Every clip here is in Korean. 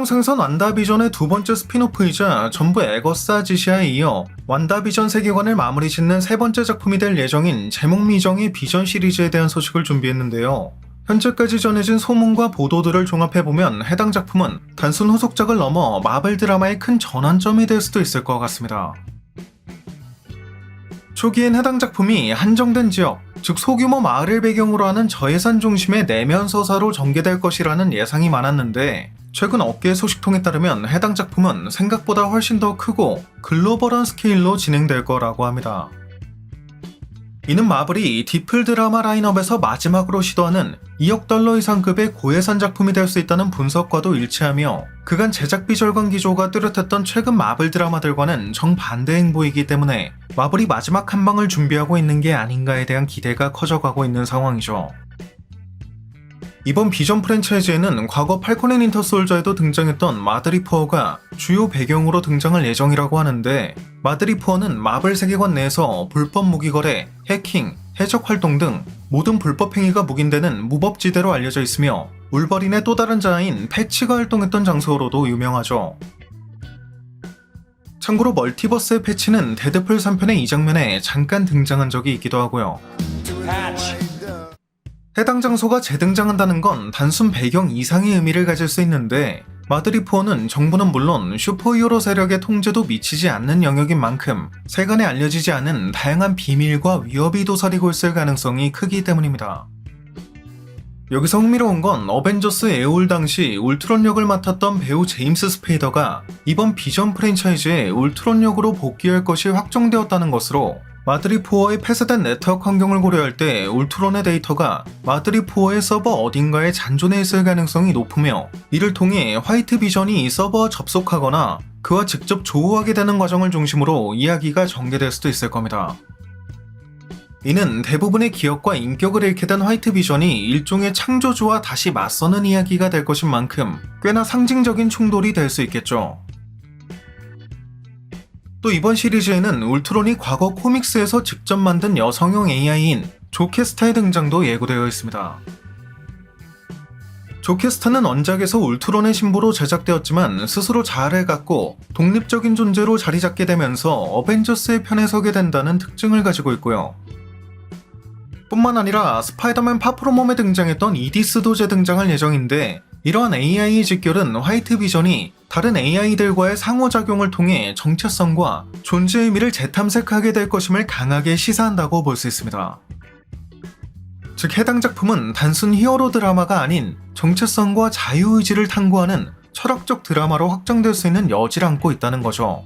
설령생선 완다비전의 두 번째 스피노프이자 전부 에거스 아지시아에 이어 완다비전 세계관을 마무리 짓는 세 번째 작품이 될 예정인 제목미정의 비전 시리즈에 대한 소식을 준비했는데요. 현재까지 전해진 소문과 보도들을 종합해보면 해당 작품은 단순 후속작을 넘어 마블 드라마의 큰 전환점이 될 수도 있을 것 같습니다. 초기엔 해당 작품이 한정된 지역, 즉 소규모 마을을 배경으로 하는 저예산 중심의 내면 서사로 전개될 것이라는 예상이 많았는데 최근 업계 소식통에 따르면 해당 작품은 생각보다 훨씬 더 크고 글로벌한 스케일로 진행될 거라고 합니다. 이는 마블이 디플 드라마 라인업에서 마지막으로 시도하는 2억 달러 이상급의 고예산 작품이 될 수 있다는 분석과도 일치하며 그간 제작비 절감 기조가 뚜렷했던 최근 마블 드라마들과는 정반대 행보이기 때문에 마블이 마지막 한 방을 준비하고 있는 게 아닌가에 대한 기대가 커져가고 있는 상황이죠. 이번 비전 프랜차이즈에는 과거 팔콘 앤 인터 솔저에도 등장했던 마드리포어가 주요 배경으로 등장할 예정이라고 하는데 마드리포어는 마블 세계관 내에서 불법 무기 거래, 해킹, 해적 활동 등 모든 불법 행위가 묵인되는 무법지대로 알려져 있으며 울버린의 또 다른 자아인 패치가 활동했던 장소로도 유명하죠. 참고로 멀티버스의 패치는 데드풀 3편의 이 장면에 잠깐 등장한 적이 있기도 하고요. 해당 장소가 재등장한다는 건 단순 배경 이상의 의미를 가질 수 있는데 마드리포어는 정부는 물론 슈퍼히어로 세력의 통제도 미치지 않는 영역인 만큼 세간에 알려지지 않은 다양한 비밀과 위협이 도사리고 있을 가능성이 크기 때문입니다. 여기서 흥미로운 건 어벤져스 에올 당시 울트론 역을 맡았던 배우 제임스 스페이더가 이번 비전 프랜차이즈에 울트론 역으로 복귀할 것이 확정되었다는 것으로 마드리포어의 폐쇄된 네트워크 환경을 고려할 때 울트론의 데이터가 마드리포어의 서버 어딘가에 잔존해 있을 가능성이 높으며 이를 통해 화이트 비전이 이 서버와 접속하거나 그와 직접 조우하게 되는 과정을 중심으로 이야기가 전개될 수도 있을 겁니다. 이는 대부분의 기억과 인격을 잃게 된 화이트 비전이 일종의 창조주와 다시 맞서는 이야기가 될 것인 만큼 꽤나 상징적인 충돌이 될 수 있겠죠. 또 이번 시리즈에는 울트론이 과거 코믹스에서 직접 만든 여성형 AI인 조캐스타의 등장도 예고되어 있습니다. 조캐스타는 원작에서 울트론의 신부로 제작되었지만 스스로 자아를 갖고 독립적인 존재로 자리 잡게 되면서 어벤져스의 편에 서게 된다는 특징을 가지고 있고요. 뿐만 아니라 스파이더맨 파프로몸에 등장했던 이디스도 재등장할 예정인데 이러한 AI 직결은 화이트 비전이 다른 AI들과의 상호작용을 통해 정체성과 존재 의미를 재탐색하게 될 것임을 강하게 시사한다고 볼 수 있습니다. 즉 해당 작품은 단순 히어로 드라마가 아닌 정체성과 자유의지를 탐구하는 철학적 드라마로 확정될 수 있는 여지를 안고 있다는 거죠.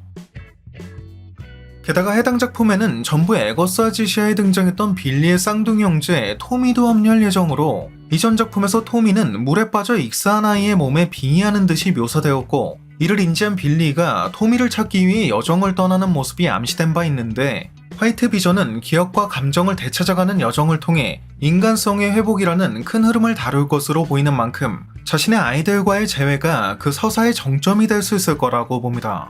게다가 해당 작품에는 전부 에거스 아지시아에 등장했던 빌리의 쌍둥이 형제 토미도 합류할 예정으로 이전 작품에서 토미는 물에 빠져 익사한 아이의 몸에 빙의하는 듯이 묘사되었고 이를 인지한 빌리가 토미를 찾기 위해 여정을 떠나는 모습이 암시된 바 있는데 화이트 비전은 기억과 감정을 되찾아가는 여정을 통해 인간성의 회복이라는 큰 흐름을 다룰 것으로 보이는 만큼 자신의 아이들과의 재회가 그 서사의 정점이 될 수 있을 거라고 봅니다.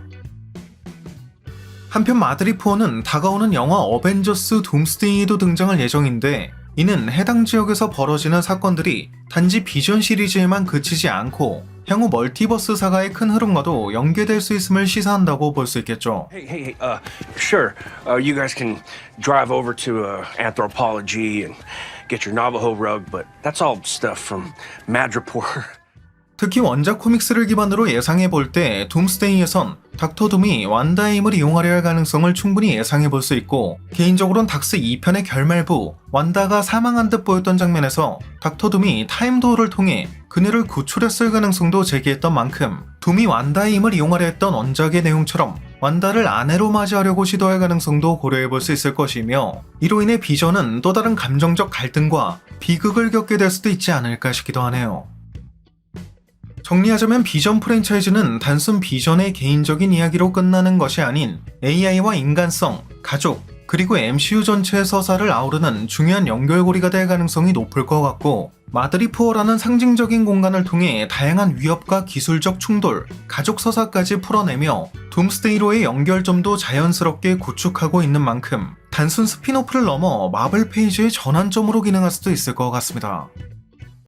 한편 마드리포어는 다가오는 영화 어벤져스 둠스데이에도 등장할 예정인데 이는 해당 지역에서 벌어지는 사건들이 단지 비전 시리즈에만 그치지 않고 향후 멀티버스 사가의 큰 흐름과도 연계될 수 있음을 시사한다고 볼 수 있겠죠. Hey, hey, hey, uh, sure. Uh, you guys can drive over to uh, Anthropology and get your Navajo rug, but that's all stuff from Madripoor. 특히 원작 코믹스를 기반으로 예상해 볼 때 둠스데이에선 닥터 둠이 완다의 힘을 이용하려 할 가능성을 충분히 예상해 볼 수 있고 개인적으로는 닥스 2편의 결말부 완다가 사망한 듯 보였던 장면에서 닥터 둠이 타임도어를 통해 그녀를 구출했을 가능성도 제기했던 만큼 둠이 완다의 힘을 이용하려 했던 원작의 내용처럼 완다를 아내로 맞이하려고 시도할 가능성도 고려해 볼 수 있을 것이며 이로 인해 비전은 또 다른 감정적 갈등과 비극을 겪게 될 수도 있지 않을까 싶기도 하네요. 정리하자면 비전 프랜차이즈는 단순 비전의 개인적인 이야기로 끝나는 것이 아닌 AI와 인간성, 가족, 그리고 MCU 전체의 서사를 아우르는 중요한 연결고리가 될 가능성이 높을 것 같고 마드리포어라는 상징적인 공간을 통해 다양한 위협과 기술적 충돌, 가족 서사까지 풀어내며 둠스데이로의 연결점도 자연스럽게 구축하고 있는 만큼 단순 스피노프를 넘어 마블 페이지의 전환점으로 기능할 수도 있을 것 같습니다.